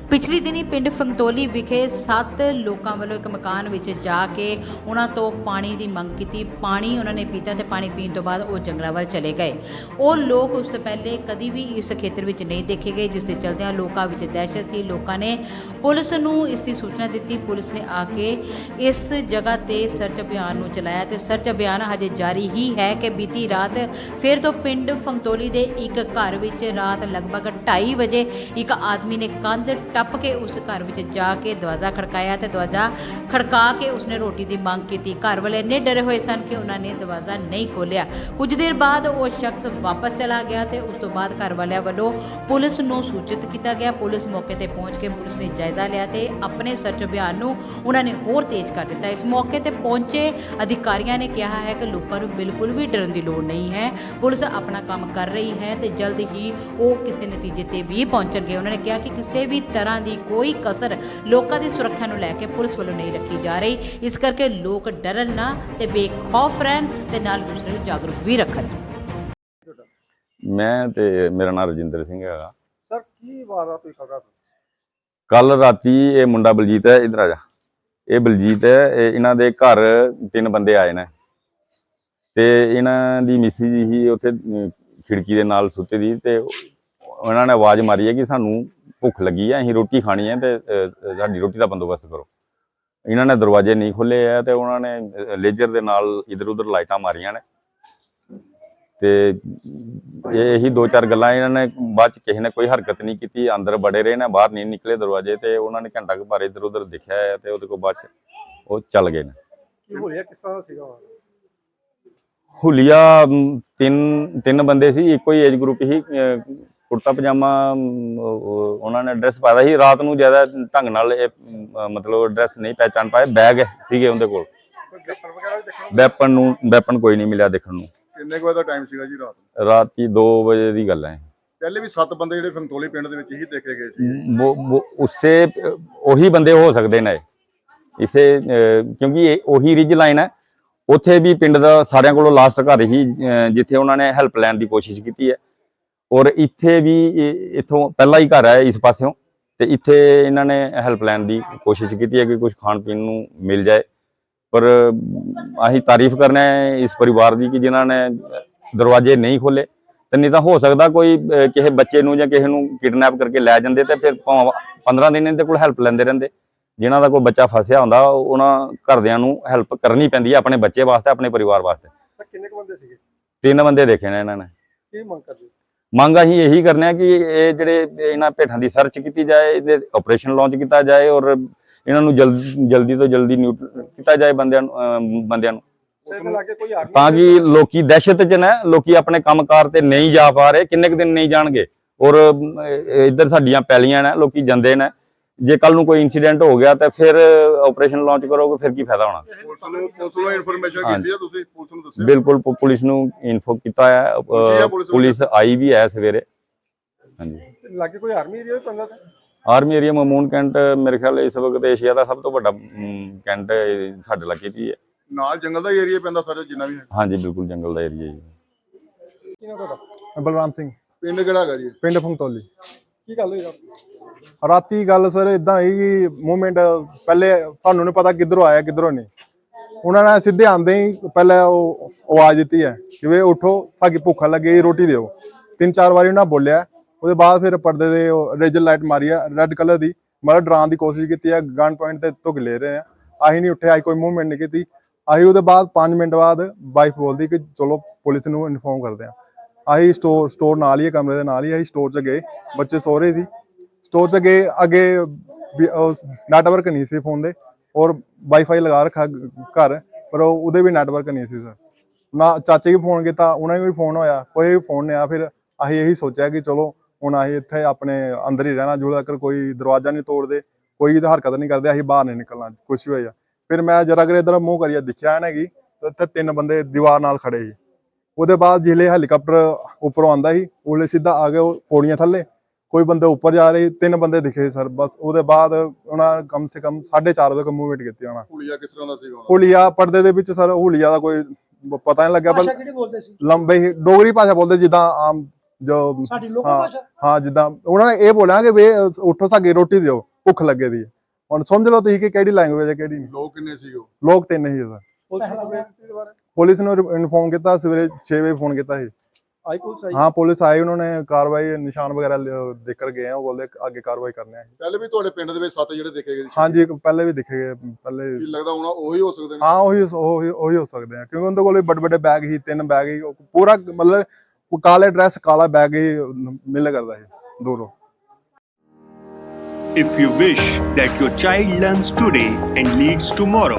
ਪਿਛਲੇ ਦਿਨੀ ਪਿੰਡ ਫੰਗਤੋਲੀ ਵਿਖੇ ਸੱਤ ਲੋਕਾਂ ਵੱਲੋਂ ਇੱਕ ਮਕਾਨ ਵਿੱਚ ਜਾ ਕੇ ਉਹਨਾਂ ਤੋਂ ਪਾਣੀ ਦੀ ਮੰਗ ਕੀਤੀ। ਪਾਣੀ ਉਹਨਾਂ ਨੇ ਪੀਤਾ ਤੇ ਪਾਣੀ ਪੀਣ ਤੋਂ ਬਾਅਦ ਉਹ ਜੰਗਲਾਂ ਵੱਲ ਚਲੇ ਗਏ। ਉਹ ਲੋਕ ਉਸ ਤੋਂ ਪਹਿਲੇ ਕਦੀ ਵੀ ਇਸ ਖੇਤਰ ਵਿੱਚ ਨਹੀਂ ਦੇਖੇ ਗਏ, ਜਿਸ ਦੇ ਚਲਦਿਆਂ ਲੋਕਾਂ ਵਿੱਚ ਦਹਿਸ਼ਤ ਸੀ। ਲੋਕਾਂ ਨੇ ਪੁਲਿਸ ਨੂੰ ਇਸ ਦੀ ਸੂਚਨਾ ਦਿੱਤੀ। ਪੁਲਿਸ ਨੇ ਆ ਕੇ ਇਸ ਜਗ੍ਹਾ ਤੇ ਸਰਚ ਅਭਿਆਨ ਨੂੰ ਚਲਾਇਆ ਤੇ ਸਰਚ ਅਭਿਆਨ ਹਜੇ ਜਾਰੀ ਹੀ ਹੈ ਕਿ ਬੀਤੀ ਰਾਤ ਫਿਰ ਤੋਂ ਪਿੰਡ ਫੰਗਤੋਲੀ ਦੇ ਇੱਕ ਘਰ ਵਿੱਚ ਰਾਤ ਲਗਭਗ 2:30 ਵਜੇ ਇੱਕ ਆਦਮੀ ਨੇ ਕੰਧ ਟੱਪ ਕੇ ਉਸ ਘਰ ਵਿੱਚ ਜਾ ਕੇ ਦਰਵਾਜ਼ਾ ਖੜਕਾਇਆ ਤੇ ਦਰਵਾਜ਼ਾ ਖੜਕਾ ਕੇ ਉਸਨੇ ਰੋਟੀ ਦੀ ਮੰਗ ਕੀਤੀ। ਘਰ ਵਾਲੇ ਇੰਨੇ ਡਰੇ ਹੋਏ ਸਨ ਕਿ ਉਹਨਾਂ ਨੇ ਦਰਵਾਜ਼ਾ ਨਹੀਂ ਖੋਲ੍ਹਿਆ। ਕੁਝ ਦੇਰ ਬਾਅਦ ਉਹ ਸ਼ਖਸ ਵਾਪਸ ਚਲਾ ਗਿਆ ਤੇ ਉਸ ਤੋਂ ਬਾਅਦ ਘਰ ਵਾਲਿਆਂ ਵੱਲੋਂ ਪੁਲਿਸ ਨੂੰ ਸੂਚਿਤ ਕੀਤਾ ਗਿਆ। ਪੁਲਿਸ ਮੌਕੇ ਤੇ ਪਹੁੰਚ ਕੇ ਪੁਲਿਸ ਨੇ ਜਾਇਜ਼ਾ ਲਿਆ ਤੇ ਆਪਣੇ ਸਰਚ ਅਭਿਆਨ ਨੂੰ ਉਹਨਾਂ ਨੇ ਹੋਰ ਤੇਜ਼ ਕਰ ਦਿੱਤਾ। ਇਸ ਮੌਕੇ ਤੇ ਪਹੁੰਚੇ ਅਧਿਕਾਰੀਆਂ ਨੇ ਕਿਹਾ ਹੈ ਕਿ ਲੋਕਾਂ ਨੂੰ ਬਿਲਕੁਲ ਵੀ ਡਰਨ ਦੀ ਲੋੜ ਨਹੀਂ ਹੈ। ਪੁਲਿਸ ਆਪਣਾ ਕੰਮ ਕਰ ਰਹੀ ਹੈ ਤੇ ਜਲਦ ਹੀ ਉਹ ਕਿਸੇ ਨਤੀਜੇ ਤੇ ਵੀ ਪਹੁੰਚਣਗੇ। ਉਹਨਾਂ ਨੇ ਕਿਹਾ ਕਿ ਕਿਸੇ ਵੀ ਤਰ੍ਹਾਂ ਦੀ ਕੋਈ ਕਸਰ ਲੋਕਾਂ ਦੀ ਸੁਰੱਖਿਆ ਨੂੰ ਲੈ ਕੇ ਪੁਲਿਸ ਵੱਲੋਂ ਨਹੀਂ ਰੱਖੀ ਜਾ ਰਹੀ। ਇਸ ਕਰਕੇ ਲੋਕ ਡਰਨ ਨਾ ਤੇ ਬੇਖੌਫ ਰਹਿਣ ਤੇ ਨਾਲ ਦੂਸਰੇ ਨੂੰ ਜਾਗਰੂਕ ਵੀ ਰੱਖਣ। ਮੈਂ ਤੇ ਮੇਰਾ ਨਾਮ ਰਜਿੰਦਰ ਸਿੰਘ ਹੈਗਾ। ਸਰ ਕੀ ਵਾਰਦਾਤ ਹੋਈ ਖਬਰ ਕੱਲ ਰਾਤੀ ਇਹ ਮੁੰਡਾ ਬਲਜੀਤ ਹੈ ਇਧਰ ਆ ਜਾ। ਇਹ ਬਲਜੀਤ ਹੈ ਇਹ ਇਹਨਾਂ ਦੇ ਘਰ ਤਿੰਨ ਬੰਦੇ ਆਏ ਨੇ। ਤੇ ਇਹਨਾਂ ਦੀ ਮਿਸੀ ਜੀ ਹੀ ਉੱਥੇ ਖਿੜਕੀ ਦੇ ਨਾਲ ਸੁੱਤੇ ਦੀ ਤੇ ਉਹਨਾਂ ਨੇ ਆਵਾਜ਼ ਮਾਰੀ ਹੈ ਕਿ ਸਾਨੂੰ ਭੁੱਖ ਲੱਗੀ ਹੈ ਅਸੀਂ ਰੋਟੀ ਖਾਣੀ ਹੈ ਤੇ ਸਾਡੀ ਰੋਟੀ ਦਾ ਬੰਦੋਬਸਤ ਕਰੋ। ਇਹਨਾਂ ਨੇ ਦਰਵਾਜ਼ੇ ਨਹੀਂ ਖੋਲੇ ਆ ਤੇ ਉਹਨਾਂ ਨੇ ਲੇਜ਼ਰ ਦੇ ਨਾਲ ਇਧਰ ਉਧਰ ਲਾਈਟਾਂ ਮਾਰੀਆਂ ਨੇ। ਤੇ ਇਹ ਦੋ ਚਾਰ ਗੱਲਾਂ ਇਹਨਾਂ ਨੇ ਬਾਅਦ ਚ ਕਿਸੇ ਨੇ ਕੋਈ ਹਰਕਤ ਨਹੀਂ ਕੀਤੀ ਅੰਦਰ ਬੜੇ ਰਹੇ ਨੇ ਬਾਹਰ ਨਹੀਂ ਨਿਕਲੇ ਦਰਵਾਜ਼ੇ ਤੇ ਉਹਨਾਂ ਨੇ ਘੰਟਾ ਕੁ ਬਾਰੇ ਇਧਰ ਉਧਰ ਦੇਖਿਆ ਹੈ ਤੇ ਉਹਦੇ ਕੋਲ ਬਾਅਦ ਚ ਉਹ ਚੱਲ ਗਏ ਨੇ। ਕੀ ਹੋਇਆ ਕਿਸ ਸੀਗਾ ਹੁਲੀਆ ਤਿੰਨ ਤਿੰਨ ਬੰਦੇ ਸੀ ਇੱਕੋ ਹੀ ਏਜ ਗਰੁੱਪ ਸੀ ਅਹ, ਕੁੜਤਾ ਪਜਾਮਾ ਉਹਨਾਂ ਨੇ ਡਰੈਸ ਪਾਇਆ ਸੀ। ਰਾਤ ਨੂੰ ਜ਼ਿਆਦਾ ਢੰਗ ਨਾਲ ਇਹ ਮਤਲਬ ਡਰੈਸ ਨਹੀਂ ਪਹਿਚਾਨ ਪਾਏ। ਬੈਗ ਸੀਗੇ ਉਹਦੇ ਕੋਲ। ਵੈਪਨ ਨੂੰ ਵੈਪਨ ਕੋਈ ਨਹੀਂ ਮਿਲਿਆ ਦੇਖਣ ਨੂੰ। ਕਿੰਨੇ ਵਜੇ ਦਾ ਟਾਈਮ ਸੀਗਾ ਜੀ ਰਾਤ ਨੂੰ? ਰਾਤੀ 2 ਵਜੇ ਦੀ ਗੱਲ ਹੈ। ਪਹਿਲੇ ਵੀ 7 ਬੰਦੇ ਜਿਹੜੇ ਫੰਤੋਲੀ ਪਿੰਡ ਦੇ ਵਿੱਚ ਹੀ ਦੇਖੇ ਗਏ ਸੀ। ਉਸੇ ਉਹੀ ਬੰਦੇ ਹੋ ਸਕਦੇ ਨੇ। ਇਸੇ ਕਿਉਂਕਿ ਇਹ ਉਹੀ ਰਿਜ ਲਾਈਨ ਹੈ। ਉੱਥੇ ਵੀ ਪਿੰਡ ਦਾ ਸਾਰਿਆਂ ਕੋਲੋਂ ਲਾਸਟ ਘਰ ਹੀ ਜਿੱਥੇ ਉਹਨਾਂ ਨੇ ਹੈਲਪ ਲੈਣ ਦੀ ਕੋਸ਼ਿਸ਼ ਕੀਤੀ ਹੈ। ਔਰ ਇੱਥੇ ਵੀ ਇੱਥੋਂ ਪਹਿਲਾ ਹੀ ਘਰ ਹੈ ਇਸ ਪਾਸਿਓਂ ਤੇ ਇੱਥੇ ਇਹਨਾਂ ਨੇ ਹੈਲਪ ਲੈਣ ਦੀ ਕੋਸ਼ਿਸ਼ ਕੀਤੀ ਹੈ ਕਿ ਕੁਝ ਖਾਣ ਪੀਣ ਨੂੰ ਮਿਲ ਜਾਏ। ਪਰ ਅਸੀਂ ਤਾਰੀਫ ਕਰਨਾ ਹੈ ਇਸ ਪਰਿਵਾਰ ਦੀ ਕਿ ਜਿਨ੍ਹਾਂ ਨੇ ਦਰਵਾਜ਼ੇ ਨਹੀਂ ਖੋਲੇ ਤੇ ਨਹੀਂ ਤਾਂ ਹੋ ਸਕਦਾ ਕੋਈ ਕਿਸੇ ਬੱਚੇ ਨੂੰ ਜਾਂ ਕਿਸੇ ਨੂੰ ਕਿਡਨੈਪ ਕਰਕੇ ਲੈ ਜਾਂਦੇ ਤੇ ਫਿਰ ਭਾਵੇਂ 15 ਦਿਨ ਇਹਦੇ ਕੋਲ ਹੈਲਪ ਲੈਂਦੇ ਰਹਿੰਦੇ। ਜਿਨ੍ਹਾਂ ਦਾ ਕੋਈ ਬੱਚਾ ਫਸਿਆ ਹੁੰਦਾ ਉਹਨਾਂ ਘਰਦਿਆਂ ਨੂੰ ਹੈਲਪ ਕਰਨੀ ਪੈਂਦੀ ਹੈ ਆਪਣੇ ਬੱਚੇ ਵਾਸਤੇ ਆਪਣੇ ਪਰਿਵਾਰ ਵਾਸਤੇ। ਸਰ ਕਿੰਨੇ ਕੁ ਬੰਦੇ ਸੀਗੇ? ਤਿੰਨ ਬੰਦੇ ਦੇਖੇ ਨੇ ਇਹਨਾਂ ਨੇ। ਕੀ ਮੰਗ ਕਰਦੇ? ਮੰਗ ਅਸੀਂ ਇਹੀ ਕਰਨੇ ਆ ਕਿ ਇਹ ਜਿਹੜੇ ਇਹਨਾਂ ਭੇਠਾਂ ਦੀ ਸਰਚ ਕੀਤੀ ਜਾਏ ਇਹਦੇ ਆਪਰੇਸ਼ਨ ਲਾਂਚ ਕੀਤਾ ਜਾਏ ਔਰ ਇਹਨਾਂ ਨੂੰ ਜਲਦ ਜਲਦੀ ਤੋਂ ਜਲਦੀ ਨਿਊਟਰਲ ਕੀਤਾ ਜਾਏ ਬੰਦਿਆਂ ਨੂੰ ਅਹ, ਬੰਦਿਆਂ ਨੂੰ। ਤਾਂ ਕਿ ਲੋਕੀ ਦਹਿਸ਼ਤ 'ਚ ਨੇ ਲੋਕੀ ਆਪਣੇ ਕੰਮਕਾਰ ਤੇ ਨਹੀਂ ਜਾ ਪਾ ਰਹੇ ਕਿੰਨੇ ਕੁ ਦਿਨ ਨਹੀਂ ਜਾਣਗੇ। ਔਰ ਇੱਧਰ ਸਾਡੀਆਂ ਪੈਲੀਆਂ ਨੇ ਲੋਕੀ ਜਾਂਦੇ ਨੇ। ਜੇ ਕੱਲ ਨੂੰ ਕੋਈ ਇਨਸੀਡੈਂਟ ਹੋ ਗਿਆ ਤਾਂ ਫਿਰ ਆਪਰੇਸ਼ਨ ਲਾਂਚ ਕਰੋਗੇ ਫਿਰ ਕੀ ਫਾਇਦਾ ਹੋਣਾ? ਪੁਲਿਸ ਨੂੰ ਪੁਲਿਸ ਨੂੰ ਇਨਫੋਰਮੇਸ਼ਨ ਹਾਂਜੀ। ਕੀਤੀ ਆ ਤੁਸੀਂ? ਪੁਲਿਸ ਨੂੰ ਦੱਸਿਆ? ਬਿਲਕੁਲ ਪੁਲਿਸ ਨੂੰ ਇਨਫੋ ਕੀਤਾ ਹੈ ਪੁਲਿਸ ਆਈ ਵੀ ਹੈ ਸਵੇਰੇ। ਹਾਂਜੀ। ਲੱਗੇ ਕੋਈ ਆਰਮੀ ਏਰੀਆ ਵੀ ਪੰਦਾ ਤੇ ਆਰਮੀ ਏਰੀਆ ਮਮੂਨ ਕੈਂਟ ਮੇਰੇ ਖਿਆਲ ਇਸ ਵਕਤ ਏਸ਼ੀਆ ਦਾ ਸਭ ਤੋਂ ਵੱਡਾ ਕੈਂਟ ਸਾਡੇ ਇਲਾਕੇ 'ਚ ਹੀ ਹੈ। ਨਾਲ ਜੰਗਲ ਦਾ ਏਰੀਆ ਪੈਂਦਾ ਸਾਰੇ ਜਿੰਨਾ ਵੀ ਹੈ। ਹਾਂਜੀ ਬਿਲਕੁਲ ਜੰਗਲ ਦਾ ਏਰੀਆ ਜੀ। ਕੀ ਨਾ ਤੁਹਾਡਾ? ਬਲਰਾਮ ਸਿੰਘ। ਪਿੰਡ ਕਿਹੜਾ ਹੈਗਾ ਜੀ? ਪਿੰਡ ਫੰਗਤੌਲੀ ਕੀ ਗੱਲ ਹੋਈ ਰਾਤੀ ਗੱਲ ਸਰ ਇਦਾਂ ਹੋਈ ਕਿ ਮੂਵਮੈਂਟ ਪਹਿਲੇ ਤੁਹਾਨੂੰ ਨਹੀਂ ਪਤਾ ਕਿੱਧਰੋਂ ਆਇਆ, ਕਿੱਧਰੋਂ ਨਹੀਂ। ਉਹਨਾਂ ਨੇ ਸਿੱਧੇ ਆਂਦੇ ਹੀ ਪਹਿਲਾਂ ਉਹ ਆਵਾਜ਼ ਦਿੱਤੀ ਹੈ ਕਿ ਵੇ ਉਠੋ, ਸਾਡੀ ਭੁੱਖ ਲੱਗੇ, ਰੋਟੀ ਦਿਓ। ਤਿੰਨ ਚਾਰ ਵਾਰੀ ਉਹਨਾਂ ਬੋਲਿਆ। ਉਹਦੇ ਬਾਅਦ ਫਿਰ ਪਰਦੇ ਦੇ ਰੇਜਰ ਲਾਈਟ ਮਾਰੀ ਆ, ਰੈੱਡ ਕਲਰ ਦੀ। ਮਤਲਬ ਡਰਾਉਣ ਦੀ ਕੋਸ਼ਿਸ਼ ਕੀਤੀ ਹੈ ਗਨ ਪੁਆਇੰਟ ਤੇ ਧੁੱਕ ਲੈ ਰਹੇ ਆ। ਅਸੀਂ ਨਹੀਂ ਉੱਠੇ ਅਸੀਂ ਕੋਈ ਮੂਵਮੈਂਟ ਨਹੀਂ ਕੀਤੀ। ਅਸੀਂ ਉਹਦੇ ਬਾਅਦ 5 ਮਿੰਟ ਬਾਅਦ ਵਾਈਫ ਬੋਲਦੀ ਕਿ ਚਲੋ ਪੁਲਿਸ ਨੂੰ ਇਨਫੋਰਮ ਕਰਦੇ ਆ। ਅਸੀਂ ਸਟੋਰ ਸਟੋਰ ਨਾਲ ਹੀ ਹੈ ਕਮਰੇ ਦੇ ਨਾਲ ਹੀ ਅਸੀਂ ਸਟੋਰ 'ਚ ਗਏ। ਬੱਚੇ ਸੋ ਰਹੇ ਸੀ। ਸਟੋਰ 'ਚ ਗਏ ਅੱਗੇ ਨੈਟਵਰਕ ਨਹੀਂ ਸੀ ਫੋਨ ਦੇ ਔਰ ਵਾਈਫਾਈ ਲਗਾ ਰੱਖਾ ਘਰ, ਪਰ ਉਹਦੇ ਵੀ ਨੈਟਵਰਕ ਨਹੀਂ ਸੀ ਸਰ ਨਾ ਚਾਚੇ ਵੀ ਫੋਨ ਕੀਤਾ, ਉਹਨਾਂ ਨੂੰ ਵੀ ਫੋਨ ਹੋਇਆ, ਕੋਈ ਵੀ ਫੋਨ ਨਹੀਂ ਆਇਆ, ਫਿਰ ਅਸੀਂ ਇਹੀ ਸੋਚਿਆ ਕਿ ਚਲੋ ਹੁਣ ਅਸੀਂ ਇੱਥੇ ਆਪਣੇ ਅੰਦਰ ਹੀ ਰਹਿਣਾ ਜਦੋਂ ਤੱਕ ਕੋਈ ਦਰਵਾਜ਼ਾ ਨਹੀਂ ਤੋੜਦੇ, ਕੋਈ ਵੀ ਹਰਕਤ ਨਹੀਂ ਕਰਦੇ, ਅਸੀਂ ਬਾਹਰ ਨਹੀਂ ਨਿਕਲਣਾ, ਕੁਛ ਵੀ ਹੋਇਆ। ਫਿਰ ਮੈਂ ਜਰਾ ਕਰ ਇਧਰ ਮੂੰਹ ਕਰੀਆ ਦਿਖਿਆ ਨਾ ਕਿ ਇੱਥੇ ਤਿੰਨ ਬੰਦੇ ਦੀਵਾਰ ਨਾਲ ਖੜੇ ਸੀ। ਉਹਦੇ ਬਾਅਦ ਜਿਹੜੇ ਹੈਲੀਕਾਪਟਰ ਉੱਪਰੋਂ ਆਂਦਾ ਸੀ, ਉਹਲੇ ਸਿੱਧਾ ਆ ਗਏ ਉਹ ਪੌੜੀਆਂ ਥੱਲੇ ਕੋਈ ਬੰਦੇ ਉੱਪਰ ਜਾ ਰਹੇ ਤਿੰਨ ਬੰਦੇ ਦਿਖੇ ਸਰ ਬਸ ਉਹਦੇ ਬਾਅਦ ਉਹਨਾਂ ਕਮ ਸੇ ਕਮ 4:30 ਵਜੇ ਮੂਵਮੈਂਟ ਕੀਤੀ ਉਹਨਾਂ ਹੁਲੀਆ ਕਿਸ ਤਰ੍ਹਾਂ ਦਾ ਸੀਗਾ ਦਾ? ਹੁਲੀਆ ਪਰਦੇ ਦੇ ਵਿੱਚ ਸਰ ਹੁਲੀਆ ਦਾ ਕੋਈ ਪਤਾ ਨਹੀਂ ਲੱਗਿਆ ਪਰ ਕਿਹੜੀ ਬੋਲਦੇ ਸੀ? ਲੰਬੇ ਹੀ ਡੋਗਰੀ ਭਾਸ਼ਾ ਬੋਲਦੇ ਜਿੱਦਾਂ ਆਮ ਜੋ ਸਾਡੀ ਲੋਕਲ ਭਾਸ਼ਾ? ਹਾਂ ਜਿੱਦਾਂ ਉਹਨਾਂ ਨੇ ਇਹ ਬੋਲਿਆ ਕਿ ਵੇ ਉੱਠੋ ਸਾਡੀ ਰੋਟੀ ਦਿਓ ਭੁੱਖ ਲੱਗੇ ਦੀ। ਹੁਣ ਸਮਝ ਲਓ ਤੁਸੀਂ ਕਿ ਕਿਹੜੀ ਲੈਂਗੁਏਜ ਹੈ ਕਿਹੜੀ ਨਹੀਂ। ਲੋਕ ਕਿੰਨੇ ਸੀ ਉਹ? ਲੋਕ ਤਿੰਨ ਹੀ ਸਰ। ਪੁਲਿਸ ਨੂੰ ਇਨਫੋਰਮ ਕੀਤਾ ਸਵੇਰੇ 6 ਵਜੇ ਫੋਨ ਕੀਤਾ ਸੀ। ਆਈ ਪੁਲਿਸ ਆਈ? ਹਾਂ ਪੁਲਿਸ ਆਈ ਉਹਨਾਂ ਨੇ ਕਾਰਵਾਈ ਨਿਸ਼ਾਨ ਵਗੈਰਾ ਦੇਖ ਕਰ ਗਏ ਆ ਉਹ ਬੋਲਦੇ ਅੱਗੇ ਕਾਰਵਾਈ ਕਰਨੇ ਆ ਪਹਿਲੇ ਵੀ ਤੁਹਾਡੇ ਪਿੰਡ ਦੇ ਵਿੱਚ ਸੱਤ ਜਿਹੜੇ ਦੇਖੇ ਗਏ ਸੀ? ਹਾਂਜੀ ਇੱਕ ਪਹਿਲੇ ਵੀ ਦਿਖੇ ਗਏ ਪਹਿਲੇ ਕੀ ਲੱਗਦਾ ਹੁਣ ਉਹੀ ਹੋ ਸਕਦੇ ਨੇ? ਹਾਂ ਉਹੀ ਉਹੀ ਉਹੀ ਹੋ ਸਕਦੇ ਆ ਕਿਉਂਕਿ ਉਹਦੇ ਕੋਲ ਵੱਡੇ ਵੱਡੇ ਬੈਗ ਹੀ ਤਿੰਨ ਬੈਗ ਹੀ ਉਹ ਪੂਰਾ ਮਤਲਬ ਕਾਲੇ ਡਰੈਸ ਕਾਲਾ ਬੈਗ ਹੀ ਮਿਲ ਕਰਦਾ ਸੀ ਦੂਰੋਂ। If you wish that your child learns today and leads tomorrow,